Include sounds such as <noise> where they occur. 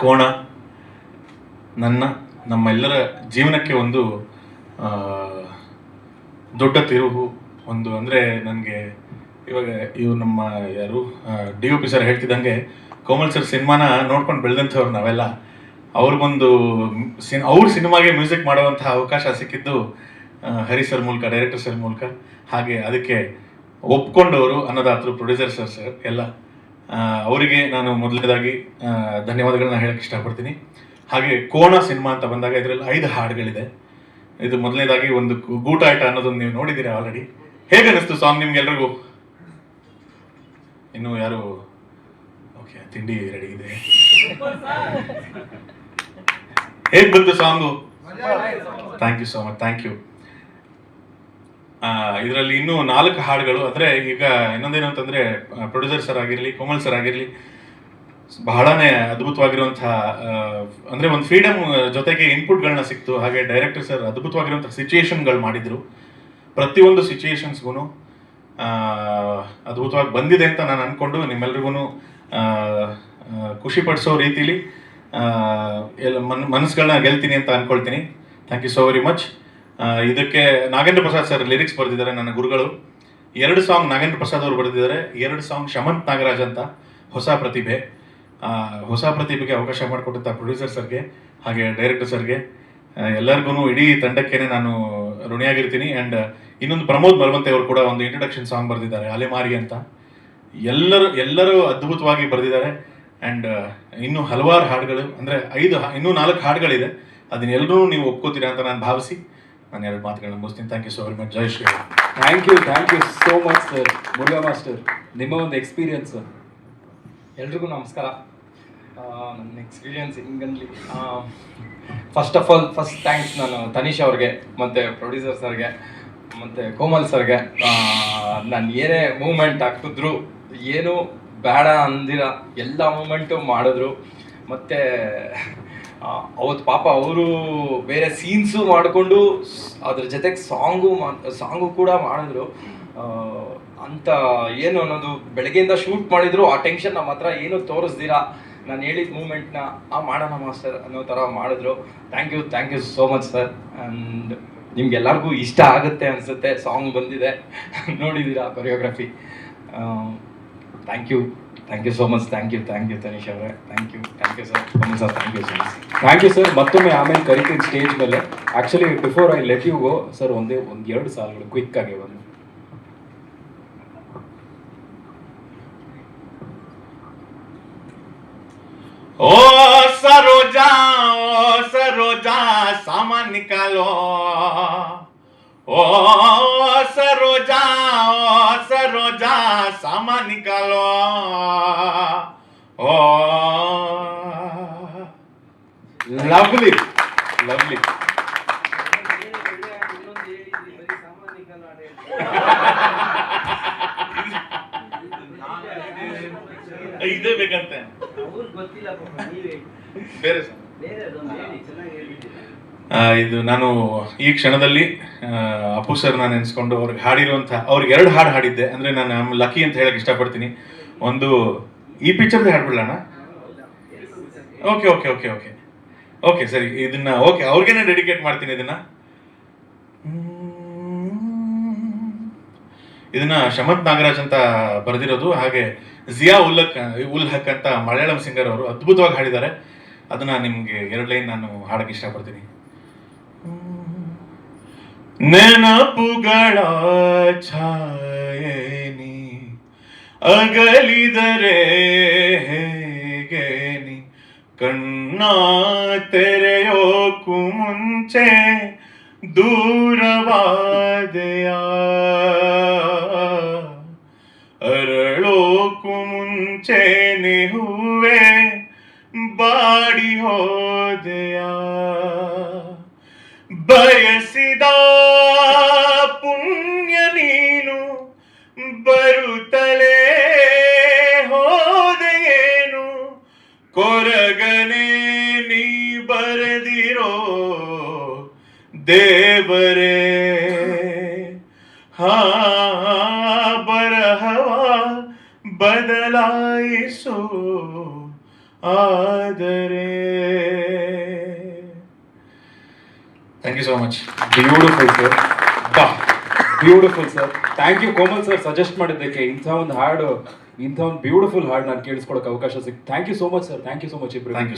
ಕೋಣ, ನನ್ನ, ನಮ್ಮೆಲ್ಲರ ಜೀವನಕ್ಕೆ ಒಂದು ದೊಡ್ಡ ತಿರುವು ಒಂದು ಅಂದರೆ ನನಗೆ ಇವಾಗ ಇವು ನಮ್ಮ ಯಾರು ಡಿ ಒ ಪಿ ಸರ್ ಹೇಳ್ತಿದ್ದಂಗೆ, ಕೋಮಲ್ ಸರ್ ಸಿನಿಮಾನ ನೋಡ್ಕೊಂಡು ಬೆಳೆದಂಥವ್ರು ನಾವೆಲ್ಲ. ಅವ್ರಿಗೊಂದು ಸಿನ್, ಅವ್ರ ಸಿನಿಮಾಗೆ ಮ್ಯೂಸಿಕ್ ಮಾಡುವಂತಹ ಅವಕಾಶ ಸಿಕ್ಕಿದ್ದು ಹರಿ ಸರ್ ಮೂಲಕ, ಡೈರೆಕ್ಟರ್ ಸರ್ ಮೂಲಕ. ಹಾಗೆ ಅದಕ್ಕೆ ಒಪ್ಕೊಂಡವರು ಅನ್ನದಾತರು ಪ್ರೊಡ್ಯೂಸರ್ ಸರ್ ಸರ್, ಎಲ್ಲ. ಅವರಿಗೆ ನಾನು ಮೊದಲನೇದಾಗಿ ಧನ್ಯವಾದಗಳನ್ನ ಹೇಳಕ್ಕೆ ಇಷ್ಟಪಡ್ತೀನಿ. ಹಾಗೆ ಕೋಣ ಸಿನಿಮಾ ಅಂತ ಬಂದಾಗ ಇದರಲ್ಲಿ ಐದು ಹಾಡುಗಳಿದೆ. ಇದು ಮೊದಲನೇದಾಗಿ ಒಂದು ಗೂಟ ಗೂಟಾಟ ಅನ್ನೋದನ್ನು ನೀವು ನೋಡಿದ್ದೀರಾ ಆಲ್ರೆಡಿ ಹೇಗೆ ಅನಿಸ್ತು ಸಾಂಗ್ ನಿಮ್ಗೆಲ್ರಿಗೂ ಇನ್ನು ಯಾರು? ಓಕೆ ತಿಂಡಿ ರೆಡಿ ಇದೆ. ಹೇಗೆ ಬಂತು song thank you so much thank you ಇದರಲ್ಲಿ ಇನ್ನೂ ನಾಲ್ಕು ಹಾಡುಗಳು ಅಂದರೆ ಈಗ ಇನ್ನೊಂದೇನು ಅಂತಂದರೆ ಪ್ರೊಡ್ಯೂಸರ್ ಸರ್ ಆಗಿರಲಿ, ಕೋಮಲ್ ಸರ್ ಆಗಿರಲಿ, ಬಹಳನೇ ಅದ್ಭುತವಾಗಿರುವಂತಹ ಅಂದರೆ ಒಂದು ಫ್ರೀಡಮ್ ಜೊತೆಗೆ ಇನ್ಪುಟ್ಗಳನ್ನ ಸಿಕ್ತು. ಹಾಗೆ ಡೈರೆಕ್ಟರ್ ಸರ್ ಅದ್ಭುತವಾಗಿರುವಂತಹ ಸಿಚುಯೇಷನ್ಗಳು ಮಾಡಿದ್ರು. ಪ್ರತಿಯೊಂದು ಸಿಚುಯೇಷನ್ಸ್ಗೂ ಅದ್ಭುತವಾಗಿ ಬಂದಿದೆ ಅಂತ ನಾನು ಅನ್ಕೊಂಡು ನಿಮ್ಮೆಲ್ರಿಗೂ ಖುಷಿ ಪಡಿಸೋ ರೀತಿಲಿ ಎಲ್ಲ ಮನ್ ಮನಸ್ಸುಗಳನ್ನ ಗೆಲ್ತೀನಿ ಅಂತ ಅನ್ಕೊಳ್ತೀನಿ. Thank you so very much ಇದಕ್ಕೆ ನಾಗೇಂದ್ರ ಪ್ರಸಾದ್ ಸರ್ ಲಿರಿಕ್ಸ್ ಬರೆದಿದ್ದಾರೆ ನನ್ನ ಗುರುಗಳು. ಎರಡು ಸಾಂಗ್ ನಾಗೇಂದ್ರ ಪ್ರಸಾದ್ ಅವರು ಬರೆದಿದ್ದಾರೆ. ಎರಡು ಸಾಂಗ್ ಶಮಂತ್ ನಾಗರಾಜ್ ಅಂತ ಹೊಸ ಪ್ರತಿಭೆ. ಹೊಸ ಪ್ರತಿಭೆಗೆ ಅವಕಾಶ ಮಾಡಿಕೊಟ್ಟಂಥ ಪ್ರೊಡ್ಯೂಸರ್ ಸರ್ಗೆ, ಹಾಗೆ ಡೈರೆಕ್ಟರ್ ಸರ್ಗೆ. ಎಲ್ಲರಿಗೂ ಇಡೀ ತಂಡಕ್ಕೇನೆ ನಾನು ಋಣಿಯಾಗಿರ್ತೀನಿ. ಆ್ಯಂಡ್ ಇನ್ನೊಂದು ಪ್ರಮೋದ್ ಮಲ್ವಂತೆ ಅವರು ಕೂಡ ಒಂದು ಇಂಟ್ರಡಕ್ಷನ್ ಸಾಂಗ್ ಬರೆದಿದ್ದಾರೆ, ಅಲೆಮಾರಿ ಅಂತ. ಎಲ್ಲರೂ ಎಲ್ಲರೂ ಅದ್ಭುತವಾಗಿ ಬರೆದಿದ್ದಾರೆ. ಆ್ಯಂಡ್ ಇನ್ನೂ ಹಲವಾರು ಹಾಡುಗಳು, ಅಂದರೆ ಐದು ಇನ್ನೂ ನಾಲ್ಕು ಹಾಡುಗಳಿದೆ. ಅದನ್ನೆಲ್ಲರೂ ನೀವು ಒಪ್ಕೋತೀರಾ ಅಂತ ನಾನು ಭಾವಿಸಿ. ನಾನು ಎರಡು ಮಾತುಗಳನ್ನ ಮುಗಿಸ್ತೀನಿ. Thank you so very much Jai Shri thank you thank you so much sir Murugha master ನಿಮ್ಮ ಒಂದು ಎಕ್ಸ್ಪೀರಿಯನ್ಸ್ ಎಲ್ರಿಗೂ ನಮಸ್ಕಾರ. ಆ, ನನ್ನ experience ಹಿಂಗನ್ಲಿ first of all first thanks ನಾನು ತನೀಶ್ ಅವ್ರಿಗೆ ಮತ್ತು ಪ್ರೊಡ್ಯೂಸರ್ ಸರ್ಗೆ ಮತ್ತು ಕೋಮಲ್ ಸರ್ಗೆ. ನಾನು ಏನೇ ಮೂಮೆಂಟ್ ಹಾಕಿದ್ರು ಏನು ಬೇಡ ಅಂದಿರ ಎಲ್ಲ ಮೂಮೆಂಟು ಮಾಡಿದ್ರು. ಮತ್ತು ಅವತ್ತು ಪಾಪ ಅವರು ಬೇರೆ ಸೀನ್ಸು ಮಾಡಿಕೊಂಡು ಅದ್ರ ಜೊತೆಗೆ ಸಾಂಗು ಸಾಂಗು ಕೂಡ ಮಾಡಿದ್ರು. ಅಂತ ಏನು ಅನ್ನೋದು ಬೆಳಗ್ಗೆಯಿಂದ ಶೂಟ್ ಮಾಡಿದ್ರು. ಆ ಟೆನ್ಷನ್ ನಮ್ಮ ಹತ್ರ ಏನು ತೋರಿಸ್ದಿರಾ? ನಾನು ಹೇಳಿದ ಮೂಮೆಂಟ್ನ ಆ ಮಾಡೋಣ ಮಾಸ್ಟರ್ ಅನ್ನೋ ಥರ ಮಾಡಿದ್ರು. Thank you thank you so much sir and ನಿಮ್ಗೆಲ್ಲರಿಗೂ ಇಷ್ಟ ಆಗುತ್ತೆ ಅನಿಸುತ್ತೆ. ಸಾಂಗ್ ಬಂದಿದೆ. <laughs> ನೋಡಿದ್ದೀರಾ choreography thank you thank you so much thank you thank you Tanish ಅವರೇ thank you thank you sir Kamal sir thank you so much thank you sir ಮತ್ತೊಮ್ಮೆ ಆಮೇಲೆ ಕರಿತೀನಿ ಸ್ಟೇಜ್ ಮೇಲೆ actually before I let you go sir ಒಂದೇ ಒಂದು ಎರಡು ಸಾಲುಗಳು quick ಆಗಿ ಒಂದು ओ सरोजा ओ सरोजा सामान निकालो ओ निकालो ओ लवली लवली ಇದೇ ಬೇಕಂತೆ ಗೊತ್ತಿಲ್ಲ ಪಾಪ ನೀವೇ ಬೇರೆ ಇದು ನಾನು ಈ ಕ್ಷಣದಲ್ಲಿ ಅಪ್ಪು ಸರ್ ನಾನು ನೆನೆಸ್ಕೊಂಡು ಅವ್ರಿಗೆ ಹಾಡಿರುವಂಥ, ಅವ್ರಿಗೆ ಎರಡು ಹಾಡು ಹಾಡಿದ್ದೆ. ಅಂದರೆ ನಾನು ಲಕ್ಕಿ ಅಂತ ಹೇಳಕ್ಕೆ ಇಷ್ಟಪಡ್ತೀನಿ. ಒಂದು, ಈ ಪಿಕ್ಚರ್ದು ಹಾಡ್ಬಿಡೋಣ? Okay okay okay okay okay ಸರಿ. ಇದನ್ನ ಓಕೆ ಅವ್ರಿಗೇನೆ ಡೆಡಿಕೇಟ್ ಮಾಡ್ತೀನಿ ಇದನ್ನ. ಇದನ್ನ ಶಮಂತ್ ನಾಗರಾಜ್ ಅಂತ ಬರೆದಿರೋದು. ಹಾಗೆ ಜಿಯಾ ಉಲ್ ಹಕ್ ಉಲ್ ಹಕ್ ಅಂತ ಮಲಯಾಳಂ ಸಿಂಗರ್ ಅವರು ಅದ್ಭುತವಾಗಿ ಹಾಡಿದ್ದಾರೆ. ಅದನ್ನ ನಿಮಗೆ ಎರಡು ಲೈನ್ ನಾನು ಹಾಡಕ್ಕೆ ಇಷ್ಟಪಡ್ತೀನಿ. ನೆನಪುಗಳ ಛಾಯೇನಿ ಅಗಲಿದರೆ ಹೇಗೆ ನೀ ಕಣ್ಣ ತೆರೆಯೋಕು ಮುಂಚೆ ದೂರವಾದೆಯ ಅರಳೋಕು ಮುಂಚೆನೆ ಹೂವೆ ದೇವರೇ ಹಾ ಬರಹವ ಬದಲಾಯಿಸು ಆದರೆ thank you so much beautiful sir beautiful sir thank you Komal sir suggest ಮಾಡಿದ್ದಕ್ಕೆ ಇಂಥ ಒಂದು ಹಾಡು ಇಂಥ ಒಂದು ಬ್ಯೂಟಿಫುಲ್ ಹಾಡು ನಾನು ಕೇಳಿಸ್ಕೊಳಕ್ಕೆ ಅವಕಾಶ ಸಿಕ್ thank you so much sir thank you so much ಇಬ್ರು. Thank you